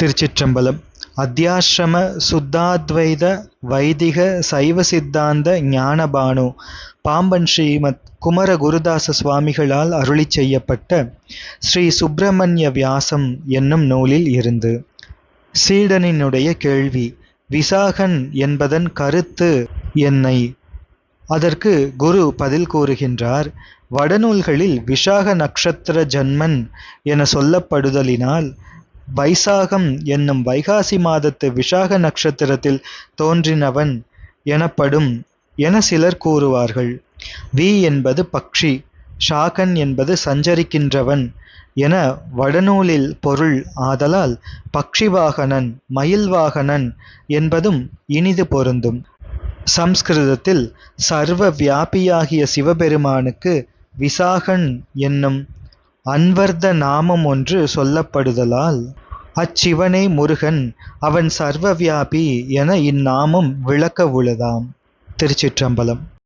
திருச்சிற்றம்பலம். அத்தியாசிரம சுத்தாத்வைத வைதிக சைவ சித்தாந்த ஞானபானு பாம்பன் ஸ்ரீமத் குமர குருதாச சுவாமிகளால் அருளி செய்யப்பட்ட ஸ்ரீ சுப்பிரமணிய வியாசம் என்னும் நூலில் இருந்து. சீடனினுடைய கேள்வி விசாகன் என்பதன் கருத்து என்னை? அதற்கு குரு பதில் கூறுகின்றார் வடநூல்களில் விஷாக நட்சத்திர ஜன்மன் என சொல்லப்படுதலினால் வைசாகம் என்னும் வைகாசி மாதத்து விஷாக நட்சத்திரத்தில் தோன்றினவன் எனப்படும் என சிலர் கூறுவார்கள். வி என்பது பக்ஷி ஷாகன் என்பது சஞ்சரிக்கின்றவன் என வடநூலில் பொருள் ஆதலால் பக்ஷிவாகனன் மயில்வாகனன் என்பதும் இனிது பொருந்தும். சம்ஸ்கிருதத்தில் சர்வ வியாபியாகிய சிவபெருமானுக்கு விசாகன் என்னும் அன்வர்த்த நாமம் ஒன்று சொல்லப்படுதலால் அச்சிவனே முருகன் அவன் சர்வ வியாபி என இந்நாமம் விளக்க உளதாம் திருச்சிற்றம்பலம்.